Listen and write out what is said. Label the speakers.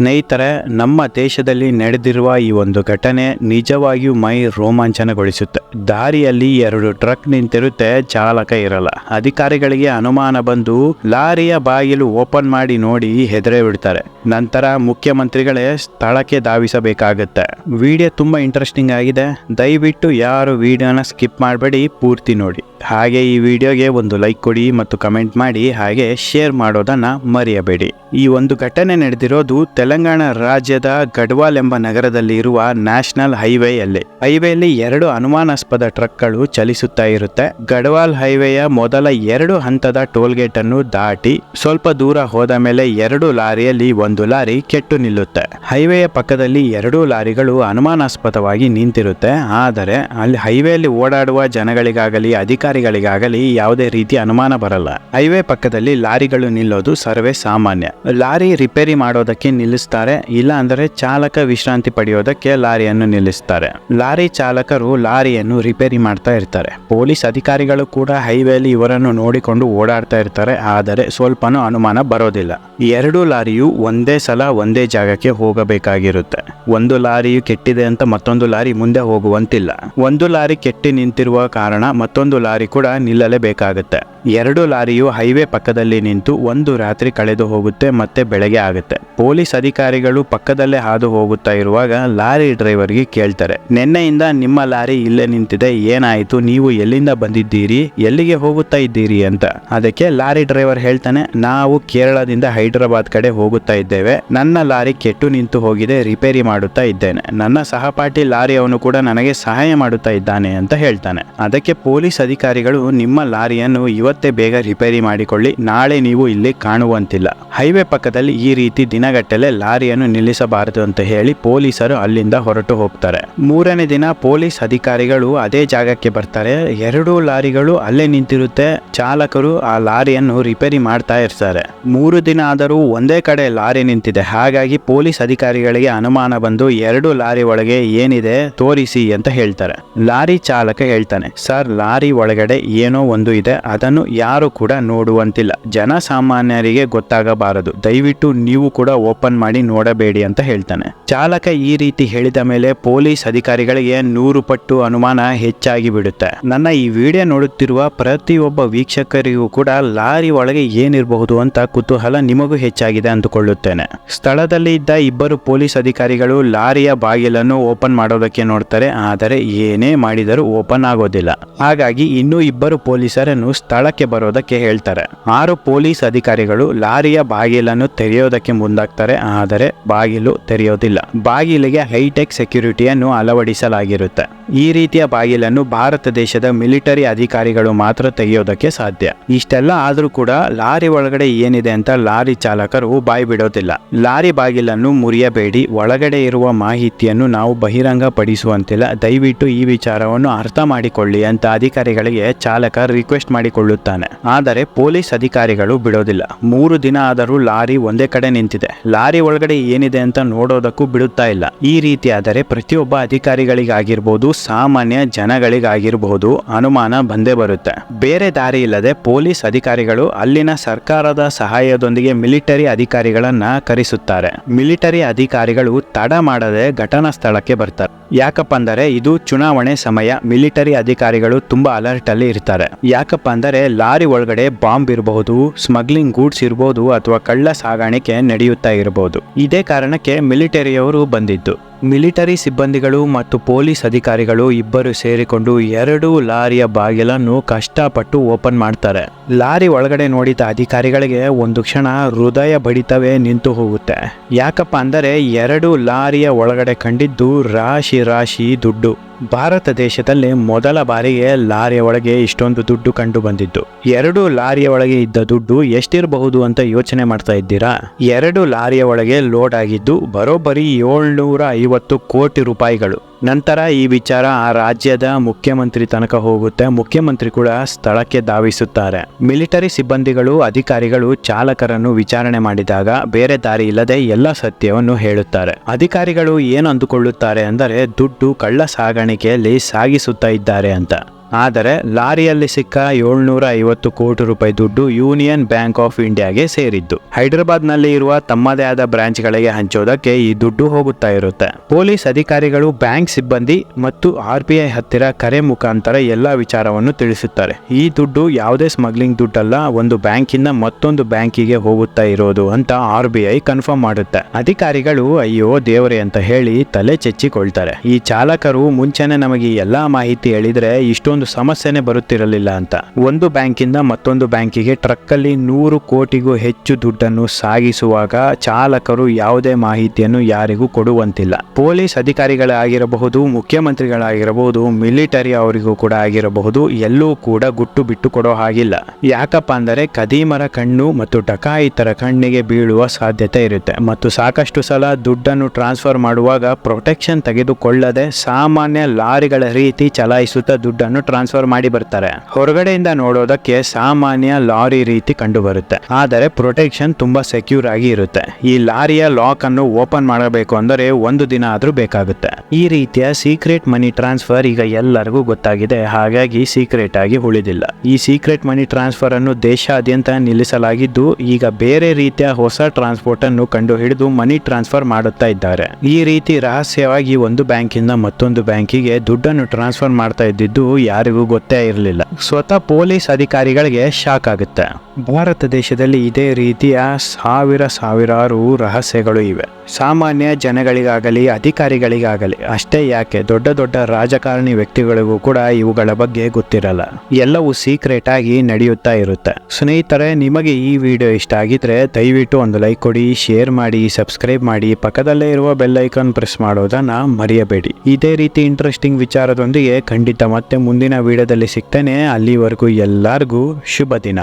Speaker 1: ಸ್ನೇಹಿತರೆ, ನಮ್ಮ ದೇಶದಲ್ಲಿ ನಡೆದಿರುವ ಈ ಒಂದು ಘಟನೆ ನಿಜವಾಗಿಯೂ ಮೈ ರೋಮಾಂಚನಗೊಳಿಸುತ್ತೆ. ದಾರಿಯಲ್ಲಿ ಎರಡು ಟ್ರಕ್ ನಿಂತಿರುತ್ತೆ, ಚಾಲಕ ಇರಲ್ಲ. ಅಧಿಕಾರಿಗಳಿಗೆ ಅನುಮಾನ ಬಂದು ಲಾರಿಯ ಬಾಗಿಲು ಓಪನ್ ಮಾಡಿ ನೋಡಿ ಹೆದರೇ ಬಿಡ್ತಾರೆ. ನಂತರ ಮುಖ್ಯಮಂತ್ರಿಗಳೇ ಸ್ಥಳಕ್ಕೆ ಧಾವಿಸಬೇಕಾಗುತ್ತೆ. ವಿಡಿಯೋ ತುಂಬ ಇಂಟ್ರೆಸ್ಟಿಂಗ್ ಆಗಿದೆ. ದಯವಿಟ್ಟು ಯಾರು ವಿಡಿಯೋನ ಸ್ಕಿಪ್ ಮಾಡಬೇಡಿ, ಪೂರ್ತಿ ನೋಡಿ. ಹಾಗೆ ಈ ವಿಡಿಯೋಗೆ ಒಂದು ಲೈಕ್ ಕೊಡಿ ಮತ್ತು ಕಮೆಂಟ್ ಮಾಡಿ, ಹಾಗೆ ಶೇರ್ ಮಾಡೋದನ್ನ ಮರೆಯಬೇಡಿ. ಈ ಒಂದು ಘಟನೆ ನಡೆದಿರೋದು ತೆಲಂಗಾಣ ರಾಜ್ಯದ ಗಡ್ವಾಲ್ ಎಂಬ ನಗರದಲ್ಲಿ ಇರುವ ನ್ಯಾಷನಲ್ ಹೈವೇಯಲ್ಲಿ. ಹೈವೇಯಲ್ಲಿ ಎರಡು ಅನುಮಾನಾಸ್ಪದ ಟ್ರಕ್ಗಳು ಚಲಿಸುತ್ತಾ ಇರುತ್ತೆ. ಗಡ್ವಾಲ್ ಹೈವೇಯ ಮೊದಲ ಎರಡು ಹಂತದ ಟೋಲ್ ಅನ್ನು ದಾಟಿ ಸ್ವಲ್ಪ ದೂರ ಹೋದ ಮೇಲೆ ಎರಡು ಲಾರಿಯಲ್ಲಿ ಲಾರಿ ಕೆಟ್ಟು ನಿಲ್ಲುತ್ತೆ. ಹೈವೇಯ ಪಕ್ಕದಲ್ಲಿ ಎರಡೂ ಲಾರಿಗಳು ಅನುಮಾನಾಸ್ಪದವಾಗಿ ನಿಂತಿರುತ್ತೆ. ಆದರೆ ಅಲ್ಲಿ ಹೈವೇಯಲ್ಲಿ ಓಡಾಡುವ ಜನಗಳಿಗಾಗಲಿ, ಅಧಿಕಾರಿಗಳಿಗಾಗಲಿ ಯಾವುದೇ ರೀತಿ ಅನುಮಾನ ಬರಲ್ಲ. ಹೈವೇ ಪಕ್ಕದಲ್ಲಿ ಲಾರಿಗಳು ನಿಲ್ಲೋದು ಸರ್ವೇ ಸಾಮಾನ್ಯ. ಲಾರಿ ರಿಪೇರಿ ಮಾಡೋದಕ್ಕೆ ನಿಲ್ಲಿಸ್ತಾರೆ, ಇಲ್ಲ ಅಂದರೆ ಚಾಲಕ ವಿಶ್ರಾಂತಿ ಪಡೆಯೋದಕ್ಕೆ ಲಾರಿಯನ್ನು ನಿಲ್ಲಿಸ್ತಾರೆ. ಲಾರಿ ಚಾಲಕರು ಲಾರಿಯನ್ನು ರಿಪೇರಿ ಮಾಡ್ತಾ ಇರ್ತಾರೆ. ಪೊಲೀಸ್ ಅಧಿಕಾರಿಗಳು ಕೂಡ ಹೈವೇಲಿ ಇವರನ್ನು ನೋಡಿಕೊಂಡು ಓಡಾಡ್ತಾ ಇರ್ತಾರೆ, ಆದರೆ ಸ್ವಲ್ಪನೂ ಅನುಮಾನ ಬರೋದಿಲ್ಲ. ಎರಡು ಲಾರಿಯು ಒಂದೇ ಸಲ ಒಂದೇ ಜಾಗಕ್ಕೆ ಹೋಗಬೇಕಾಗಿರುತ್ತೆ. ಒಂದು ಲಾರಿಯು ಕೆಟ್ಟಿದೆ ಅಂತ ಮತ್ತೊಂದು ಲಾರಿ ಮುಂದೆ ಹೋಗುವಂತಿಲ್ಲ. ಒಂದು ಲಾರಿ ಕೆಟ್ಟಿ ನಿಂತಿರುವ ಕಾರಣ ಮತ್ತೊಂದು ಲಾರಿ ಕೂಡ ನಿಲ್ಲಲೇಬೇಕಾಗುತ್ತೆ. ಎರಡು ಲಾರಿಯು ಹೈವೇ ಪಕ್ಕದಲ್ಲಿ ನಿಂತು ಒಂದು ರಾತ್ರಿ ಕಳೆದು ಹೋಗುತ್ತೆ ಮತ್ತೆ ಬೆಳಗ್ಗೆ ಆಗುತ್ತೆ. ಪೊಲೀಸ್ ಅಧಿಕಾರಿಗಳು ಪಕ್ಕದಲ್ಲೇ ಹಾದು ಹೋಗುತ್ತಾ ಇರುವಾಗ ಲಾರಿ ಡ್ರೈವರ್ಗೆ ಕೇಳ್ತಾರೆ, ನಿನ್ನೆಯಿಂದ ನಿಮ್ಮ ಲಾರಿ ಇಲ್ಲೇ ನಿಂತಿದೆ, ಏನಾಯಿತು? ನೀವು ಎಲ್ಲಿಂದ ಬಂದಿದ್ದೀರಿ? ಎಲ್ಲಿಗೆ ಹೋಗುತ್ತಾ ಇದ್ದೀರಿ? ಅಂತ. ಅದಕ್ಕೆ ಲಾರಿ ಡ್ರೈವರ್ ಹೇಳ್ತಾನೆ, ನಾವು ಕೇರಳದಿಂದ ಹೈದರಾಬಾದ್ ಕಡೆ ಹೋಗುತ್ತಾ ಇದ್ದೇವೆ. ನನ್ನ ಲಾರಿ ಕೆಟ್ಟು ನಿಂತು ಹೋಗಿದೆ, ರಿಪೇರಿ ಮಾಡುತ್ತಾ ಇದ್ದೇನೆ. ನನ್ನ ಸಹಪಾಠಿ ಲಾರಿಯವನು ಕೂಡ ನನಗೆ ಸಹಾಯ ಮಾಡುತ್ತಾ ಇದ್ದಾನೆ, ಅಂತ ಹೇಳ್ತಾನೆ. ಅದಕ್ಕೆ ಪೊಲೀಸ್ ಅಧಿಕಾರಿಗಳು, ನಿಮ್ಮ ಲಾರಿಯನ್ನು ಇವತ್ತೇ ಬೇಗ ರಿಪೇರಿ ಮಾಡಿಕೊಳ್ಳಿ. ನಾಳೆ ನೀವು ಇಲ್ಲಿ ಕಾಣುವಂತಿಲ್ಲ. ಹೈವೇ ಪಕ್ಕದಲ್ಲಿ ಈ ರೀತಿ ದಿನಗಟ್ಟಲೆ ಲಾರಿಯನ್ನು ನಿಲ್ಲಿಸಬಾರದು ಅಂತ ಹೇಳಿ ಪೊಲೀಸರು ಅಲ್ಲಿಂದ ಹೊರಟು ಹೋಗ್ತಾರೆ. ಮೂರನೇ ದಿನ ಪೊಲೀಸ್ ಅಧಿಕಾರಿಗಳು ಅದೇ ಜಾಗಕ್ಕೆ ಬರ್ತಾರೆ. ಎರಡೂ ಲಾರಿಗಳು ಅಲ್ಲೇ ನಿಂತಿರುತ್ತೆ. ಚಾಲಕರು ಆ ಲಾರಿಯನ್ನು ರಿಪೇರಿ ಮಾಡ್ತಾ ಇರ್ತಾರೆ. ಮೂರು ದಿನ ಆದರೂ ಒಂದೇ ಕಡೆ ಲಾರಿ ನಿಂತಿದೆ. ಹಾಗಾಗಿ ಪೊಲೀಸ್ ಅಧಿಕಾರಿಗಳಿಗೆ ಅನುಮಾನ ಬಂದು ಎರಡು ಲಾರಿ ಒಳಗೆ ಏನಿದೆ ತೋರಿಸಿ ಅಂತ ಹೇಳ್ತಾರೆ. ಲಾರಿ ಚಾಲಕ ಹೇಳ್ತಾನೆ, ಸರ್, ಲಾರಿ ಒಳಗಡೆ ಏನೋ ಒಂದು ಇದೆ. ಅದನ್ನು ಯಾರು ಕೂಡ ನೋಡುವಂತಿಲ್ಲ. ಜನಸಾಮಾನ್ಯರಿಗೆ ಗೊತ್ತಾಗಬಾರದು. ದಯವಿಟ್ಟು ನೀವು ಕೂಡ ಓಪನ್ ಮಾಡಿ ನೋಡಬೇಡಿ ಅಂತ ಹೇಳ್ತಾನೆ. ಚಾಲಕ ಈ ರೀತಿ ಹೇಳಿದ ಮೇಲೆ ಪೊಲೀಸ್ ಅಧಿಕಾರಿಗಳಿಗೆ ನೂರು ಪಟ್ಟು ಅನುಮಾನ ಹೆಚ್ಚಾಗಿ ಬಿಡುತ್ತೆ ನನ್ನ ಈ ವಿಡಿಯೋ ನೋಡುತ್ತಿರುವ ಪ್ರತಿಯೊಬ್ಬ ವೀಕ್ಷಕರಿಗೂ ಕೂಡ ಲಾರಿ ಒಳಗೆ ಏನಿರಬಹುದು ಅಂತ ಕುತೂಹಲ ನಿಮಗೂ ಹೆಚ್ಚಾಗಿದೆ ಅಂದುಕೊಳ್ಳುತ್ತೇನೆ. ಸ್ಥಳದಲ್ಲಿ ಇದ್ದ ಇಬ್ಬರು ಪೊಲೀಸ್ ಅಧಿಕಾರಿಗಳು ಲಾರಿಯ ಬಾಗಿಲನ್ನು ಓಪನ್ ಮಾಡೋದಕ್ಕೆ ನೋಡ್ತಾರೆ. ಆದರೆ ಏನೇ ಮಾಡಿದರೂ ಓಪನ್ ಆಗೋದಿಲ್ಲ. ಹಾಗಾಗಿ ಇನ್ನೂ ಇಬ್ಬರು ಪೊಲೀಸರನ್ನು ಸ್ಥಳಕ್ಕೆ ಬರೋದಕ್ಕೆ ಹೇಳ್ತಾರೆ. ಆರು ಪೊಲೀಸ್ ಅಧಿಕಾರಿಗಳು ಲಾರಿಯ ಬಾಗಿಲನ್ನು ತೆರೆಯೋದಕ್ಕೆ ಮುಂದಾಗ್ತಾರೆ, ಆದರೆ ಬಾಗಿಲು ತೆರೆಯೋದಿಲ್ಲ. ಬಾಗಿಲಿಗೆ ಹೈಟೆಕ್ ಸೆಕ್ಯೂರಿಟಿಯನ್ನು ಅಳವಡಿಸಲಾಗಿರುತ್ತೆ. ಈ ರೀತಿಯ ಬಾಗಿಲನ್ನು ಭಾರತ ದೇಶದ ಮಿಲಿಟರಿ ಅಧಿಕಾರಿಗಳು ಮಾತ್ರ ತೆಗೆಯೋದಕ್ಕೆ ಸಾಧ್ಯ. ಇಷ್ಟೆಲ್ಲ ಆದರೂ ಕೂಡ ಲಾರಿ ಒಳಗಡೆ ಏನಿದೆ ಅಂತ ಲಾರಿ ಚಾಲಕರು ಬಾಯಿ ಬಿಡೋದಿಲ್ಲ. ಲಾರಿ ಬಾಗಿಲನ್ನು ಮುರಿಯಬೇಡಿ. ಒಳಗಡೆ ಇರುವ ಮಾಹಿತಿಯನ್ನು ನಾವು ಬಹಿರಂಗ ಪಡಿಸುವಂತಿಲ್ಲ ದಯವಿಟ್ಟು ಈ ವಿಚಾರವನ್ನು ಅರ್ಥ ಮಾಡಿಕೊಳ್ಳಿ ಅಂತ ಅಧಿಕಾರಿಗಳಿಗೆ ಚಾಲಕ ರಿಕ್ವೆಸ್ಟ್ ಮಾಡಿಕೊಳ್ಳುತ್ತಾನೆ. ಆದರೆ ಪೊಲೀಸ್ ಅಧಿಕಾರಿಗಳು ಬಿಡೋದಿಲ್ಲ. ಮೂರು ದಿನ ಆದರೂ ಲಾರಿ ಒಂದೇ ಕಡೆ ನಿಂತಿದೆ. ಲಾರಿ ಒಳಗಡೆ ಏನಿದೆ ಅಂತ ನೋಡೋದಕ್ಕೂ ಬಿಡುತ್ತಾ ಇಲ್ಲ. ಈ ರೀತಿ ಆದರೆ ಪ್ರತಿಯೊಬ್ಬ ಅಧಿಕಾರಿಗಳಿಗಾಗಿರ್ಬೋದು ಸಾಮಾನ್ಯ ಜನಗಳಿಗಾಗಿರಬಹುದು ಅನುಮಾನ ಬಂದೇ ಬರುತ್ತೆ. ಬೇರೆ ದಾರಿ ಇಲ್ಲದೆ ಪೊಲೀಸ್ ಅಧಿಕಾರಿಗಳು ಅಲ್ಲಿನ ಸರ್ಕಾರದ ಸಹಾಯದೊಂದಿಗೆ ಮಿಲಿಟರಿ ಅಧಿಕಾರಿಗಳನ್ನ ಕರೆಸುತ್ತಾರೆ. ಮಿಲಿಟರಿ ಅಧಿಕಾರಿಗಳು ತಡ ಮಾಡದೆ ಘಟನಾ ಸ್ಥಳಕ್ಕೆ ಬರ್ತಾರೆ. ಯಾಕಪ್ಪ ಅಂದರೆ ಇದು ಚುನಾವಣೆ ಸಮಯ. ಮಿಲಿಟರಿ ಅಧಿಕಾರಿಗಳು ತುಂಬಾ ಅಲರ್ಟ್ ಅಲ್ಲಿ ಇರ್ತಾರೆ. ಯಾಕಪ್ಪ ಅಂದರೆ ಲಾರಿ ಒಳಗಡೆ ಬಾಂಬ್ ಇರಬಹುದು ಸ್ಮಗ್ಲಿಂಗ್ ಗೂಡ್ಸ್ ಇರಬಹುದು ಅಥವಾ ಕಳ್ಳ ಸಾಗಾಣಿಕೆ ನಡೆಯುತ್ತಾ ಇರಬಹುದು ಇದೇ ಕಾರಣಕ್ಕೆ ಮಿಲಿಟರಿಯವರು ಬಂದಿದ್ದು. ಮಿಲಿಟರಿ ಸಿಬ್ಬಂದಿಗಳು ಮತ್ತು ಪೊಲೀಸ್ ಅಧಿಕಾರಿಗಳು ಇಬ್ಬರು ಸೇರಿಕೊಂಡು ಎರಡು ಲಾರಿಯ ಬಾಗಿಲನ್ನು ಕಷ್ಟಪಟ್ಟು ಓಪನ್ ಮಾಡ್ತಾರೆ. ಲಾರಿ ಒಳಗಡೆ ನೋಡಿದ ಅಧಿಕಾರಿಗಳಿಗೆ ಒಂದು ಕ್ಷಣ ಹೃದಯ ಬಡಿತವೇ ನಿಂತು ಹೋಗುತ್ತೆ. ಯಾಕಪ್ಪ ಅಂದರೆ ಎರಡು ಲಾರಿಯ ಒಳಗಡೆ ಕಂಡಿದ್ದು ರಾಶಿ ರಾಶಿ ದುಡ್ಡು. ಭಾರತ ದೇಶದಲ್ಲಿ ಮೊದಲ ಬಾರಿಗೆ ಲಾರಿಯ ಒಳಗೆ ಇಷ್ಟೊಂದು ದುಡ್ಡು ಕಂಡು ಬಂದಿದ್ದು ಎರಡು ಲಾರಿಯ ಒಳಗೆ ಇದ್ದ ದುಡ್ಡು ಎಷ್ಟಿರಬಹುದು ಅಂತ ಯೋಚನೆ ಮಾಡ್ತಾ ಇದ್ದೀರಾ? ಎರಡು ಲಾರಿಯ ಒಳಗೆ ಲೋಡ್ ಆಗಿದ್ದು ಬರೋಬ್ಬರಿ ಏಳ್ನೂರ ಐವತ್ತು ಕೋಟಿ ರೂಪಾಯಿಗಳು. ನಂತರ ಈ ವಿಚಾರ ಆ ರಾಜ್ಯದ ಮುಖ್ಯಮಂತ್ರಿ ತನಕ ಹೋಗುತ್ತೆ. ಮುಖ್ಯಮಂತ್ರಿ ಕೂಡ ಸ್ಥಳಕ್ಕೆ ಧಾವಿಸುತ್ತಾರೆ. ಮಿಲಿಟರಿ ಸಿಬ್ಬಂದಿಗಳು, ಅಧಿಕಾರಿಗಳು ಚಾಲಕರನ್ನು ವಿಚಾರಣೆ ಮಾಡಿದಾಗ ಬೇರೆ ದಾರಿ ಇಲ್ಲದೆ ಎಲ್ಲ ಸತ್ಯವನ್ನು ಹೇಳುತ್ತಾರೆ. ಅಧಿಕಾರಿಗಳು ಏನು ಅಂದುಕೊಳ್ಳುತ್ತಾರೆ ಅಂದರೆ ದುಡ್ಡು ಕಳ್ಳ ಸಾಗಾಣಿಕೆಯಲ್ಲಿ ಸಾಗಿಸುತ್ತಾ ಇದ್ದಾರೆ ಅಂತ. ಆದರೆ ಲಾರಿಯಲ್ಲಿ ಸಿಕ್ಕ ಏಳ್ನೂರ ಐವತ್ತು ಕೋಟಿ ರೂಪಾಯಿ ದುಡ್ಡು ಯೂನಿಯನ್ ಬ್ಯಾಂಕ್ ಆಫ್ ಇಂಡಿಯಾಗೆ ಸೇರಿದ್ದು. ಹೈದರಾಬಾದ್ನಲ್ಲಿ ಇರುವ ತಮ್ಮದೇ ಆದ ಬ್ರಾಂಚ್ಗಳಿಗೆ ಹಂಚೋದಕ್ಕೆ ಈ ದುಡ್ಡು ಹೋಗುತ್ತಾ ಇರುತ್ತೆ. ಪೊಲೀಸ್ ಅಧಿಕಾರಿಗಳು, ಬ್ಯಾಂಕ್ ಸಿಬ್ಬಂದಿ ಮತ್ತು ಆರ್ ಬಿ ಐ ಹತ್ತಿರ ಕರೆ ಮುಖಾಂತರ ಎಲ್ಲಾ ವಿಚಾರವನ್ನು ತಿಳಿಸುತ್ತಾರೆ. ಈ ದುಡ್ಡು ಯಾವುದೇ ಸ್ಮಗ್ಲಿಂಗ್ ದುಡ್ಡಲ್ಲ, ಒಂದು ಬ್ಯಾಂಕಿಂದ ಮತ್ತೊಂದು ಬ್ಯಾಂಕಿಗೆ ಹೋಗುತ್ತಾ ಇರೋದು ಅಂತ ಆರ್ ಬಿ ಐ ಕನ್ಫರ್ಮ್ ಮಾಡುತ್ತೆ. ಅಧಿಕಾರಿಗಳು, ಅಯ್ಯೋ, ದೇವರೇ ಅಂತ ಹೇಳಿ ತಲೆ ಚೆಚ್ಚಿಕೊಳ್ತಾರೆ. ಈ ಚಾಲಕರು ಮುಂಚೆನೆ ನಮಗೆ ಎಲ್ಲಾ ಮಾಹಿತಿ ಹೇಳಿದ್ರೆ ಇಷ್ಟೊಂದು ಸಮಸ್ಯೆನೆ ಬರುತ್ತಿರಲಿಲ್ಲ ಅಂತ. ಒಂದು ಬ್ಯಾಂಕಿಂದ ಮತ್ತೊಂದು ಬ್ಯಾಂಕಿಗೆ ಟ್ರಕ್ ಅಲ್ಲಿ ನೂರು ಕೋಟಿಗೂ ಹೆಚ್ಚು ದುಡ್ಡನ್ನು ಸಾಗಿಸುವಾಗ ಚಾಲಕರು ಯಾವುದೇ ಮಾಹಿತಿಯನ್ನು ಯಾರಿಗೂ ಕೊಡುವಂತಿಲ್ಲ. ಪೊಲೀಸ್ ಅಧಿಕಾರಿಗಳಾಗಿರಬಹುದು, ಮುಖ್ಯಮಂತ್ರಿಗಳಾಗಿರಬಹುದು, ಮಿಲಿಟರಿ ಅವರಿಗೂ ಕೂಡ ಆಗಿರಬಹುದು, ಎಲ್ಲೂ ಕೂಡ ಗುಟ್ಟು ಬಿಟ್ಟು ಕೊಡೋ ಹಾಗಿಲ್ಲ. ಯಾಕಪ್ಪ ಅಂದರೆ ಕದೀಮರ ಕಣ್ಣು ಮತ್ತು ಡಕಾಯಿತರ ಕಣ್ಣಿಗೆ ಬೀಳುವ ಸಾಧ್ಯತೆ ಇರುತ್ತೆ. ಮತ್ತು ಸಾಕಷ್ಟು ಸಲ ದುಡ್ಡನ್ನು ಟ್ರಾನ್ಸ್ಫರ್ ಮಾಡುವಾಗ ಪ್ರೊಟೆಕ್ಷನ್ ತೆಗೆದುಕೊಳ್ಳದೆ ಸಾಮಾನ್ಯ ಲಾರಿಗಳ ರೀತಿ ಚಲಾಯಿಸುತ್ತಾ ದುಡ್ಡನ್ನು ಟ್ರಾನ್ಸ್ಫರ್ ಮಾಡಿ ಬರ್ತಾರೆ. ಹೊರಗಡೆಯಿಂದ ನೋಡೋದಕ್ಕೆ ಸಾಮಾನ್ಯ ಲಾರಿ ರೀತಿ ಕಂಡು ಬರುತ್ತೆ ಆದರೆ ಪ್ರೊಟೆಕ್ಷನ್ ತುಂಬಾ ಸೆಕ್ಯೂರ್ ಆಗಿ ಇರುತ್ತೆ. ಈ ಲಾರಿಯ ಲಾಕ್ ಅನ್ನು ಓಪನ್ ಮಾಡಬೇಕು ಅಂದರೆ ಒಂದು ದಿನ ಆದ್ರೂ ಬೇಕಾಗುತ್ತೆ. ಈ ರೀತಿಯ ಸೀಕ್ರೆಟ್ ಮನಿ ಟ್ರಾನ್ಸ್ಫರ್ ಈಗ ಎಲ್ಲರಿಗೂ ಗೊತ್ತಾಗಿದೆ. ಹಾಗಾಗಿ ಸೀಕ್ರೆಟ್ ಆಗಿ ಉಳಿದಿಲ್ಲ. ಈ ಸೀಕ್ರೆಟ್ ಮನಿ ಟ್ರಾನ್ಸ್ಫರ್ ಅನ್ನು ದೇಶಾದ್ಯಂತ ನಿಲ್ಲಿಸಲಾಗಿದ್ದು, ಈಗ ಬೇರೆ ರೀತಿಯ ಹೊಸ ಟ್ರಾನ್ಸ್ಪೋರ್ಟ್ ಅನ್ನು ಕಂಡು ಹಿಡಿದು ಮನಿ ಟ್ರಾನ್ಸ್ಫರ್ ಮಾಡುತ್ತಾ ಇದ್ದಾರೆ. ಈ ರೀತಿ ರಹಸ್ಯವಾಗಿ ಒಂದು ಬ್ಯಾಂಕಿಂದ ಮತ್ತೊಂದು ಬ್ಯಾಂಕಿಗೆ ದುಡ್ಡನ್ನು ಟ್ರಾನ್ಸ್ಫರ್ ಮಾಡ್ತಾ ಇದ್ದಿದ್ದು ಯಾರಿಗೂ ಗೊತ್ತೇ ಇರಲಿಲ್ಲ. ಸ್ವತಃ ಪೊಲೀಸ್ ಅಧಿಕಾರಿಗಳಿಗೆ ಶಾಕ್ ಆಗುತ್ತೆ. ಭಾರತ ದೇಶದಲ್ಲಿ ಇದೇ ರೀತಿಯ ಸಾವಿರ ಸಾವಿರಾರು ರಹಸ್ಯಗಳು ಇವೆ. ಸಾಮಾನ್ಯ ಜನಗಳಿಗಾಗಲಿ, ಅಧಿಕಾರಿಗಳಿಗಾಗಲಿ ಅಷ್ಟೇ ಯಾಕೆ ದೊಡ್ಡ ದೊಡ್ಡ ರಾಜಕಾರಣಿ ವ್ಯಕ್ತಿಗಳಿಗೂ ಕೂಡ ಇವುಗಳ ಬಗ್ಗೆ ಗೊತ್ತಿರಲ್ಲ. ಎಲ್ಲವೂ ಸೀಕ್ರೆಟ್ ಆಗಿ ನಡೆಯುತ್ತಾ ಇರುತ್ತೆ. ಸ್ನೇಹಿತರೆ, ನಿಮಗೆ ಈ ವಿಡಿಯೋ ಇಷ್ಟ ಆಗಿದ್ರೆ ದಯವಿಟ್ಟು ಒಂದು ಲೈಕ್ ಕೊಡಿ ಶೇರ್ ಮಾಡಿ ಸಬ್ಸ್ಕ್ರೈಬ್ ಮಾಡಿ, ಪಕ್ಕದಲ್ಲೇ ಇರುವ ಬೆಲ್ ಐಕಾನ್ ಪ್ರೆಸ್ ಮಾಡೋದನ್ನ ಮರೆಯಬೇಡಿ. ಇದೇ ರೀತಿ ಇಂಟ್ರೆಸ್ಟಿಂಗ್ ವಿಚಾರದೊಂದಿಗೆ ಖಂಡಿತ ಮತ್ತೆ ಮುಂದಿನ ವಿಡಿಯೋದಲ್ಲಿ ಸಿಗ್ತೇನೆ. ಅಲ್ಲಿವರೆಗೂ ಎಲ್ಲರಿಗೂ ಶುಭ ದಿನ